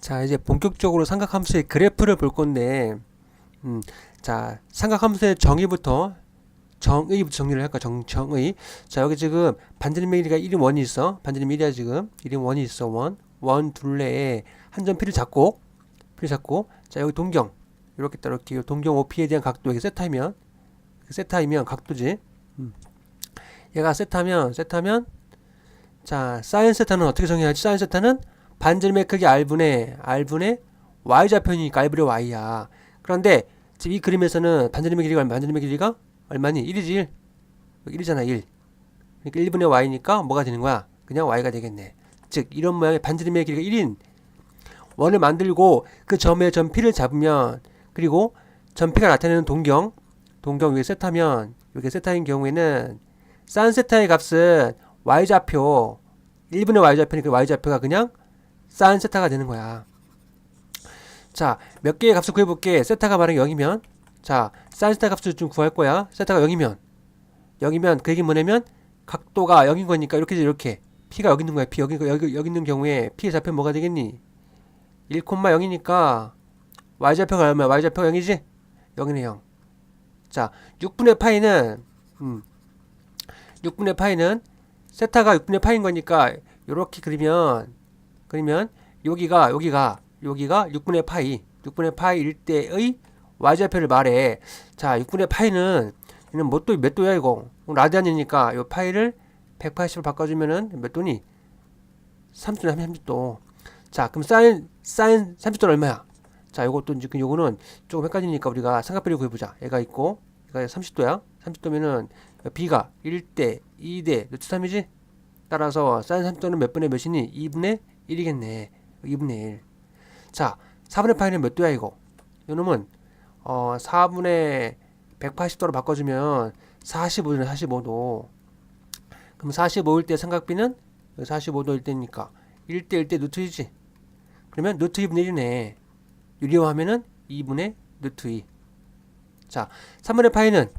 자, 이제 본격적으로 삼각함수의 그래프를 볼 건데, 음, 자, 삼각함수의 정의부터, 정의부터 정리를 할까, 정, 정의. 자, 여기 지금 반지름 길이가 1인 원이 있어. 반지름 1이야, 지금. 1인 원이 있어, 원. 원 둘레에 한 점 P를 잡고, P를 잡고, 자, 여기 동경. 이렇게 따 이렇게 동경 OP에 대한 각도, 여기 세타이면, 세타이면 각도지. 음. 얘가 세타면, 세타면, 자, 사인 세타는 어떻게 정의하지? 사인 세타는 반지름의 크기 r분의 r분의 y좌표니까 r분의 y야. 그런데 지금 이 그림에서는 반지름의 길이가 얼마? 반지름의 길이가 얼마니? 1이지 1. 여기 1이잖아 1. 그러니까 1분의 y니까 뭐가 되는 거야? 그냥 y가 되겠네. 즉 이런 모양의 반지름의 길이가 1인 원을 만들고 그 점에 점 P를 잡으면 그리고 점 P가 나타내는 동경 동경 위에 세타면 이렇게 세타인 경우에는 산 세타의 값은 y좌표 1분의 y좌표니까 y좌표가 그냥 사인 세타가 되는 거야. 자, 몇 개의 값을 구해볼게. 세타가 만약 0이면, 자, 사인 세타 값을 좀 구할 거야. 세타가 0이면, 0이면 그 얘기 뭐냐면, 각도가 0인 거니까 이렇게 이렇게 P가 여기 있는 거야. P 여기 여기 여기 있는 경우에 P의 좌표 뭐가 되겠니? 1,0이니까 y 좌표가 얼마야? y 좌표가 0이지? 0이네 0. 자, 6분의 파이는 음, 6분의 파이는 세타가 6분의 파인 거니까 이렇게 그리면 그러면 여기가 여기가 여기가 6분의 파이 6분의 파이일 때의 y좌표를 말해. 자 6분의 파이는 얘는 뭐또 몇 도야 이거? 라디안이니까 요 파이를 180을 바꿔주면은 몇 도니? 30도나 30도. 자 그럼 사인 사인 30도는 얼마야? 자 요것도 이제 그 요거는 조금 헷갈리니까 우리가 삼각비를 구해보자. 얘가 있고 얘가 30도야? 30도면은 b가 1대 2대 루트 3이지? 따라서 사인 30도는 몇 분의 몇이니? 2분의 1이겠네. 2분의 1. 자, 4분의 파이는 몇 도야, 이거? 요놈은, 어, 4분의 180도로 바꿔주면 45도네, 45도. 그럼 45일 때 삼각비는 45도일 때니까 1대 1대 루트2지. 그러면 루트 2분의 1이네. 유리화하면은 2분의 루트 2. 자, 3분의 파이는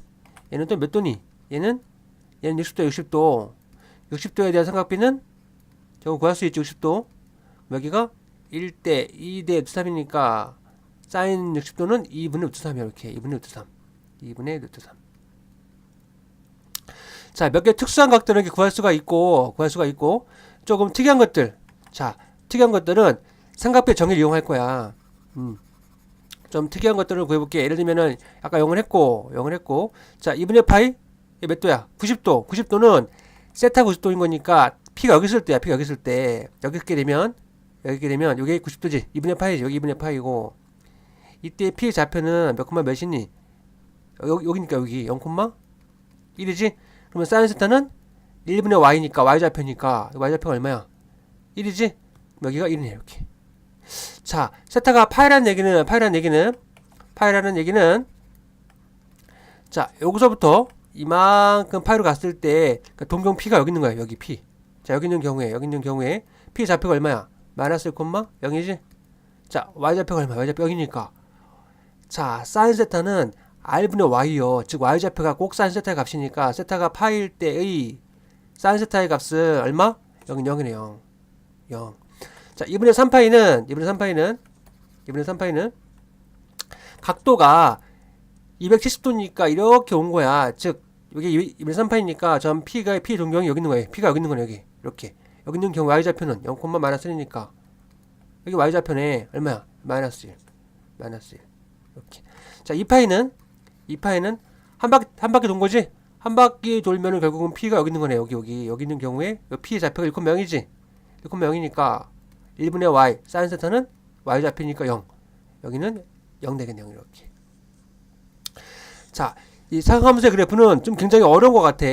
얘는 또 몇 도니? 얘는 얘는 60도, 60도. 60도에 대한 삼각비는 저거 구할 수 있지, 60도. 여기가 1대 2대 루트 3이니까 사인 60도는 2분의 루트 3이야 이렇게. 2분의 루트 3 2분의 루트 3 자, 몇 개 특수한 각들은 이렇게 구할 수가 있고 구할 수가 있고 조금 특이한 것들. 자, 특이한 것들은 삼각비 정의를 이용할 거야. 음. 좀 특이한 것들을 구해볼게. 예를 들면은 아까 0을 했고 0을 했고. 자 2분의 파이 몇 도야? 90도. 90도는 세타 90도인 거니까 P가 여기 있을 때야 P가 여기 있을 때. 여기 있게 되면 여기 있게 되면 여기 90도지. 2분의 파이지. 여기 2분의 파이고. 이때 P의 좌표는 몇 콤마 몇이니? 여기, 여기니까 여기. 0,1이지? 그러면 사인 세타는 1분의 y니까 y좌표니까 y좌표가 얼마야? 1이지? 여기가 1이네 이렇게. 자 세타가 파이라는 얘기는 파이라는 얘기는 파이라는 얘기는 자 여기서부터 이만큼 파이로 갔을 때 그러니까 동경 P가 여기 있는 거야 여기 P 자 여기 있는 경우에 여기 있는 경우에 P 좌표가 얼마야 마이너스 1, 0이지? 자, y좌표가 얼마? y좌표 0이니까. 자, 사인 세타는 r분의 y요. 즉 y좌표가 꼭 사인 세타의 값이니까 세타가 파일 때의 사인 세타의 값은 얼마? 0은 0이네 0. 0. 자, 2분의 3파이는 2분의 3파이는 2분의 3파이는 각도가 270도니까 이렇게 온 거야. 즉 여기 2분의 3파이니까 전 p가 p 동경이 여기 있는 거예요. p가 여기 있는 거네 여기. 이렇게. 여기 있는 경우 y좌표는 0, 마이너스 1이니까 여기 y좌표네 얼마야? 마이너스 1 마이너스 1 이렇게 자 2파이는 2파이는 한 바퀴 한 바퀴 돈 거지? 한 바퀴 돌면은 결국은 p가 여기 있는 거네 여기 여기. 여기 있는 경우에 p의 좌표가 1, 0이지? 1, 0이니까 1분의 y 사인 세타는 y좌표니까 0 여기는 0 되겠네 0 이렇게. 자이 상함수의 그래프는 좀 굉장히 어려운 것 같아.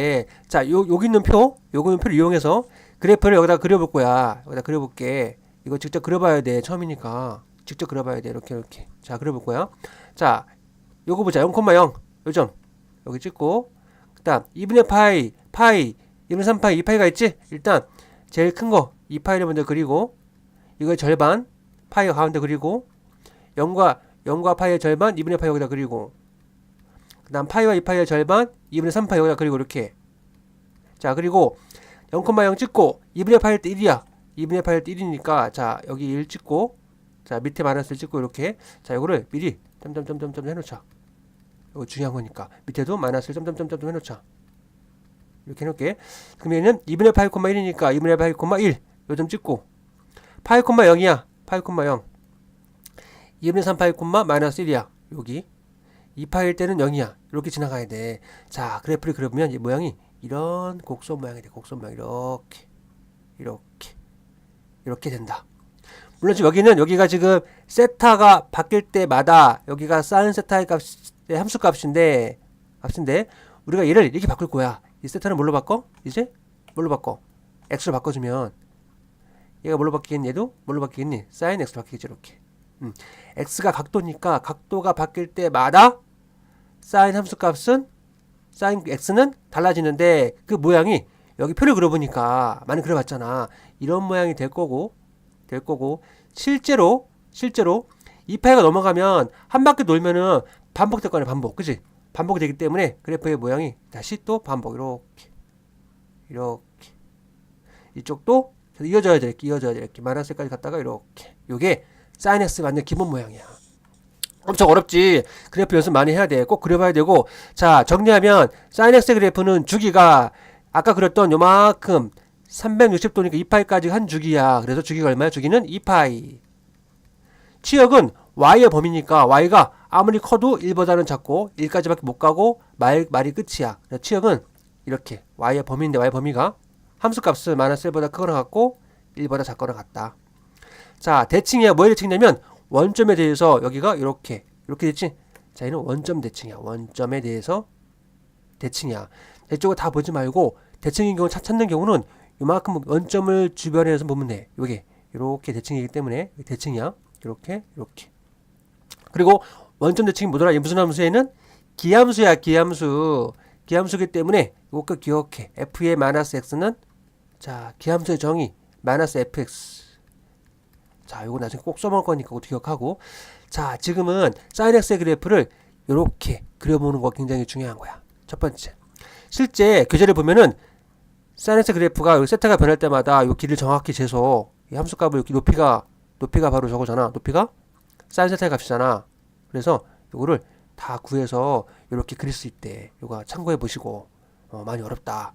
자, 요, 여기 있는 표, 여기 있는 표를 이용해서 그래프를 여기다 그려볼 거야. 여기다 그려볼게. 이거 직접 그려봐야 돼. 처음이니까. 직접 그려봐야 돼. 이렇게, 이렇게. 자, 그려볼 거야. 자, 요거 보자. 0,0. 요점. 여기 찍고. 그 다음, 2분의 파이, 파이, 2분의 3파이, 2파이가 있지? 일단, 제일 큰 거, 2파이를 먼저 그리고, 이거 절반, 파이가 가운데 그리고, 0과, 0과 파이의 절반, 2분의 파이 여기다 그리고, 그 다음 파이와 2파이의 절반, 2분의 3파이 여기다 그리고 이렇게. 자, 그리고, 0,0 찍고 2분의 8일 때 1이야. 2분의 8일 때 1이니까 자 여기 1 찍고 자 밑에 마이너스를 찍고 이렇게 자 요거를 미리 점점점점점 해놓자. 이거 중요한 거니까 밑에도 마이너스를 점점점점 해놓자. 이렇게 해놓을게. 그럼 얘는 2분의 8,1이니까 2분의 8,1 요점 찍고. 8,0이야. 8,0 2분의 3 8, 마이너스 1이야. 여기. 2파일 때는 0이야. 이렇게 지나가야 돼 자 그래프를 그려보면 이 모양이 이런 곡선 모양이 돼 곡선 모양. 이렇게 이렇게 이렇게 된다. 물론 지금 여기는 여기가 지금 세타가 바뀔 때마다 여기가 사인 세타의 값 함수 값인데 값인데 우리가 얘를 이렇게 바꿀 거야. 이 세타는 뭘로 바꿔? 이제 뭘로 바꿔? x로 바꿔주면 얘가 뭘로 바뀌겠니? 얘도 뭘로 바뀌겠니? 사인 x로 바뀌겠지 이렇게. 음. x가 각도니까 각도가 바뀔 때마다 사인 함수 값은 사인 x는 달라지는데 그 모양이 여기 표를 그려보니까 많이 그려봤잖아. 이런 모양이 될 거고 될 거고. 실제로 실제로 이 파이가 넘어가면 한 바퀴 돌면은 반복될 거네 반복. 그지 반복이 되기 때문에 그래프의 모양이 다시 또 반복. 이렇게. 이렇게. 이쪽도 이어져야 돼 이렇게 이어져야 돼 이렇게 마이너스까지 갔다가 이렇게. 요게 사인 x 맞는 기본 모양이야 엄청 어렵지. 그래프 연습 많이 해야 돼 꼭 그려봐야 되고. 자 정리하면 사인 x 그래프는 주기가 아까 그렸던 요만큼 360도니까 2파이까지 한 주기야. 그래서 주기가 얼마야? 주기는 2파이. 치역은 y의 범위니까 y가 아무리 커도 1보다는 작고 1까지밖에 못 가고 말, 말이 끝이야. 그래서 치역은 이렇게 y의 범위인데 y의 범위가 함수값은 마이너스 1보다 크거나 같고 1보다 작거나 같다. 자 대칭이야. 뭐의 대칭이냐면 원점에 대해서 여기가 이렇게 이렇게 됐지? 자 얘는 원점 대칭이야. 원점에 대해서 대칭이야. 이쪽을 다 보지 말고 대칭인 경우 찾- 찾는 경우는 이만큼 원점을 주변에서 보면 돼. 요게. 이렇게 대칭이기 때문에 대칭이야. 이렇게 이렇게. 그리고 원점 대칭이 뭐더라? 얘 무슨 함수에는? 기함수야 기함수. 기함수기 때문에 이것도 기억해. f의 마이너스 x는 자 기함수의 정의 마이너스 fx 자, 이거 나중에 꼭 써먹을 거니까 그것도 기억하고. 자, 지금은 사인 x의 그래프를 이렇게 그려보는 거 굉장히 중요한 거야. 첫 번째. 실제 교재를 보면은 사인 x 그래프가 여기 세타가 변할 때마다 이 길을 정확히 재서 이 함수값을 여기 높이가 높이가 바로 저거잖아. 높이가 사인 세타의 값이잖아. 그래서 이거를 다 구해서 이렇게 그릴 수 있대. 이거 참고해 보시고 어, 많이 어렵다.